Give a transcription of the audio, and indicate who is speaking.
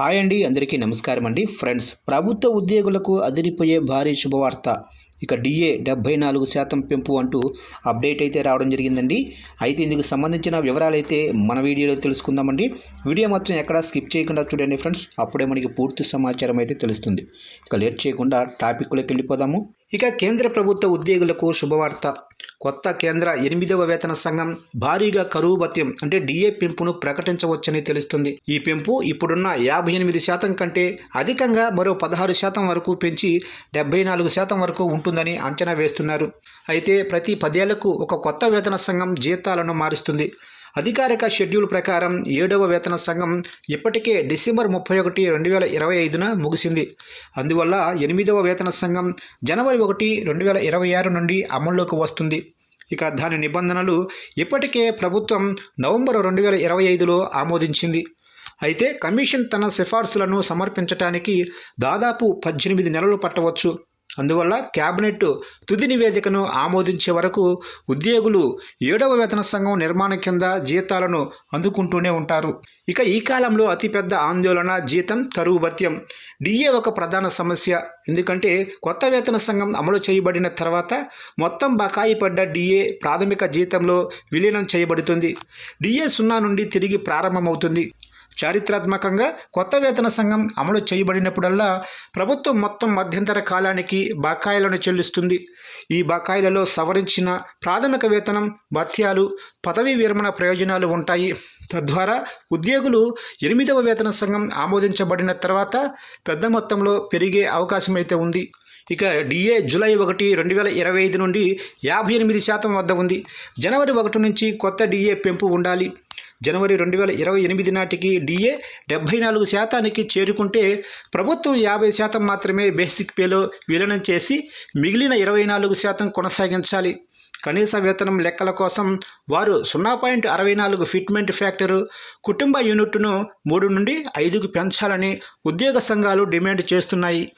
Speaker 1: Hi అండి అందరికీ నమస్కారం అండి. ఫ్రెండ్స్ ప్రభుత్వ ఉద్యోగులకు అదిరిపోయే భారీ శుభవార్త. ఇక డిఏ డెబ్బై నాలుగు శాతం పెంపు అంటూ అప్డేట్ అయితే రావడం జరిగిందండి. అయితే ఇందుకు సంబంధించిన వివరాలు అయితే మన వీడియోలో తెలుసుకుందామండి. వీడియో మాత్రం ఎక్కడా స్కిప్ చేయకుండా చూడండి ఫ్రెండ్స్. అప్పుడే మనకి పూర్తి సమాచారం అయితే తెలుస్తుంది. ఇక లేట్ చేయకుండా టాపిక్లోకి వెళ్ళిపోదాము. ఇక కేంద్ర ప్రభుత్వ ఉద్యోగులకు శుభవార్త. కొత్త కేంద్ర ఎనిమిదవ వేతన సంఘం భారీగా కరువు భత్యం అంటే డిఏ పెంపును ప్రకటించవచ్చని తెలుస్తుంది. ఈ పెంపు ఇప్పుడున్న యాభై ఎనిమిది శాతం కంటే అధికంగా మరో పదహారు శాతం వరకు పెంచి డెబ్బై నాలుగు శాతం వరకు ఉంటుందని అంచనా వేస్తున్నారు. అయితే ప్రతి పదేళ్ళకు ఒక కొత్త వేతన సంఘం జీతాలను మారుస్తుంది. అధికారిక షెడ్యూల్ ప్రకారం ఏడవ వేతన సంఘం ఇప్పటికే డిసెంబర్ ముప్పై ఒకటి రెండు వేల ఇరవై ఐదున ముగిసింది. అందువల్ల ఎనిమిదవ వేతన సంఘం జనవరి ఒకటి రెండు వేల ఇరవై ఆరు నుండి అమల్లోకి వస్తుంది. ఇక దాని నిబంధనలు ఇప్పటికే ప్రభుత్వం నవంబర్ రెండు వేల ఇరవై ఐదులో ఆమోదించింది. అయితే కమిషన్ తన సిఫార్సులను సమర్పించడానికి దాదాపు పద్దెనిమిది నెలలు పట్టవచ్చు. అందువల్ల క్యాబినెట్ తుది నివేదికను ఆమోదించే వరకు ఉద్యోగులు ఏడవ వేతన సంఘం నిర్మాణం కింద జీతాలను అందుకుంటూనే ఉంటారు. ఇక ఈ కాలంలో అతిపెద్ద ఆందోళన జీతం కరువు భత్యం. డిఏ ఒక ప్రధాన సమస్య. ఎందుకంటే కొత్త వేతన సంఘం అమలు చేయబడిన తర్వాత మొత్తం బకాయి పడ్డ డిఏ ప్రాథమిక జీతంలో విలీనం చేయబడుతుంది. డిఏ సున్నా నుండి తిరిగి ప్రారంభమవుతుంది. చారిత్రాత్మకంగా కొత్త వేతన సంఘం అమలు చేయబడినప్పుడల్లా ప్రభుత్వం మొత్తం మధ్యంతర కాలానికి బకాయిలను చెల్లిస్తుంది. ఈ బకాయిలలో సవరించిన ప్రాథమిక వేతనం భత్యాలు పదవీ విరమణ ప్రయోజనాలు ఉంటాయి. తద్వారా ఉద్యోగులు ఎనిమిదవ వేతన సంఘం ఆమోదించబడిన తర్వాత పెద్ద మొత్తంలో పెరిగే అవకాశం అయితే ఉంది. ఇక డిఏ జూలై ఒకటి రెండు వేల ఇరవై ఐదు నుండి యాభై ఎనిమిది శాతం వద్ద ఉంది. జనవరి ఒకటి నుంచి కొత్త డిఏ పెంపు ఉండాలి. జనవరి రెండు వేల ఇరవై ఎనిమిది నాటికి డిఏ డెబ్బై నాలుగు శాతానికి చేరుకుంటే ప్రభుత్వం యాభై శాతం మాత్రమే బేసిక్ పేలో విలీనం చేసి మిగిలిన ఇరవై నాలుగు శాతం కొనసాగించాలి. కనీస వేతనం లెక్కల కోసం వారు సున్నా పాయింట్ అరవై నాలుగు ఫిట్మెంట్ ఫ్యాక్టరు కుటుంబ యూనిట్ను మూడు నుండి ఐదుకు పెంచాలని ఉద్యోగ సంఘాలు డిమాండ్ చేస్తున్నాయి.